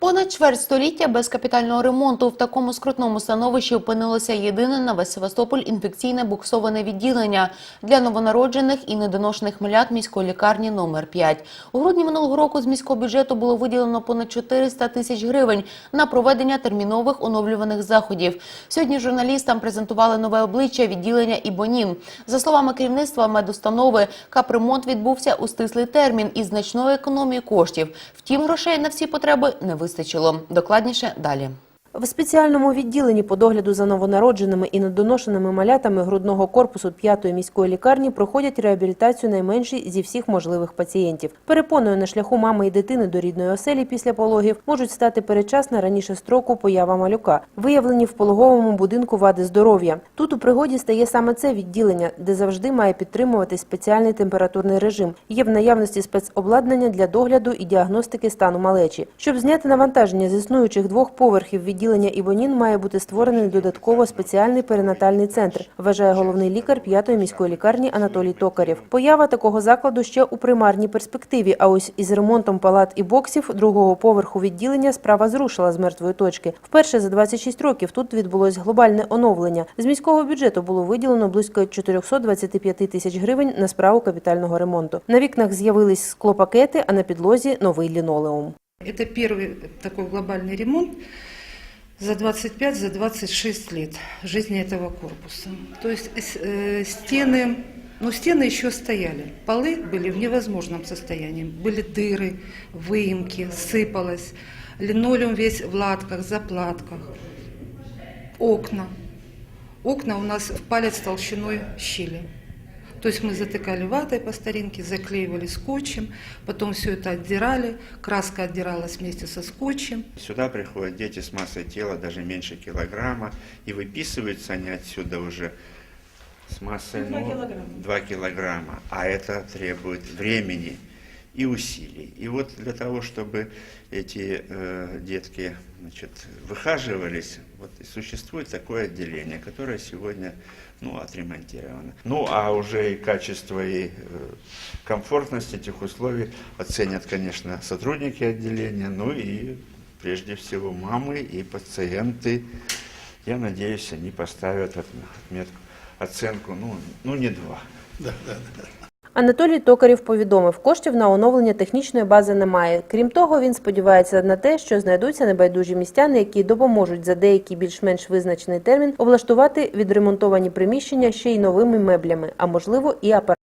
Понад чверть століття без капітального ремонту в такому скрутному становищі опинилося єдине на весь Севастополь інфекційне буксоване відділення для новонароджених і недоношених малят міської лікарні номер 5. У грудні минулого року з міського бюджету було виділено понад 400 тисяч гривень на проведення термінових оновлюваних заходів. Сьогодні журналістам презентували нове обличчя відділення Ібонін. За словами керівництва медустанови, капремонт відбувся у стислий термін із значною економією коштів. Втім, грошей на всі потреби не вистачило. Докладніше далі. В спеціальному відділенні по догляду за новонародженими і недоношеними малятами грудного корпусу 5-ї міської лікарні проходять реабілітацію найменші зі всіх можливих пацієнтів. Перепоною на шляху мами і дитини до рідної оселі після пологів можуть стати передчасна раніше строку поява малюка, виявлені в пологовому будинку вади здоров'я. Тут у пригоді стає саме це відділення, де завжди має підтримуватись спеціальний температурний режим. Є в наявності спецобладнання для догляду і діагностики стану малечі. Щоб зняти навантаження з існуючих двох поверхів відділення Ібонін має бути створений додатково спеціальний перинатальний центр, вважає головний лікар 5-ї міської лікарні Анатолій Токарєв. Поява такого закладу ще у примарній перспективі, а ось із ремонтом палат і боксів другого поверху відділення справа зрушила з мертвої точки. Вперше за 26 років тут відбулось глобальне оновлення. З міського бюджету було виділено близько 425 тисяч гривень на справу капітального ремонту. На вікнах з'явились склопакети, а на підлозі новий лінолеум. Это первый такой глобальный ремонт За 25, за 26 лет жизни этого корпуса. То есть э, стены, ну стены еще стояли, полы были в невозможном состоянии, были дыры, выемки, сыпалось, линолеум весь в латках, заплатках, окна. Окна у нас в палец толщиной щели. То есть мы затыкали ватой по старинке, заклеивали скотчем, потом все это отдирали, краска отдиралась вместе со скотчем. Сюда приходят дети с массой тела даже меньше килограмма, и выписываются они отсюда уже с массой ну, 2 килограмма. А это требует времени И усилий. И вот для того, чтобы эти э, детки значит, выхаживались, вот и существует такое отделение, которое сегодня ну, отремонтировано. Ну, а уже и качество, и э, комфортность этих условий оценят, конечно, сотрудники отделения, ну и прежде всего мамы и пациенты. Я надеюсь, они поставят отметку, оценку, ну, ну не два. Анатолій Токарів повідомив, коштів на оновлення технічної бази немає. Крім того, він сподівається на те, що знайдуться небайдужі містяни, які допоможуть за деякий більш-менш визначений термін облаштувати відремонтовані приміщення ще й новими меблями, а можливо і апаратами.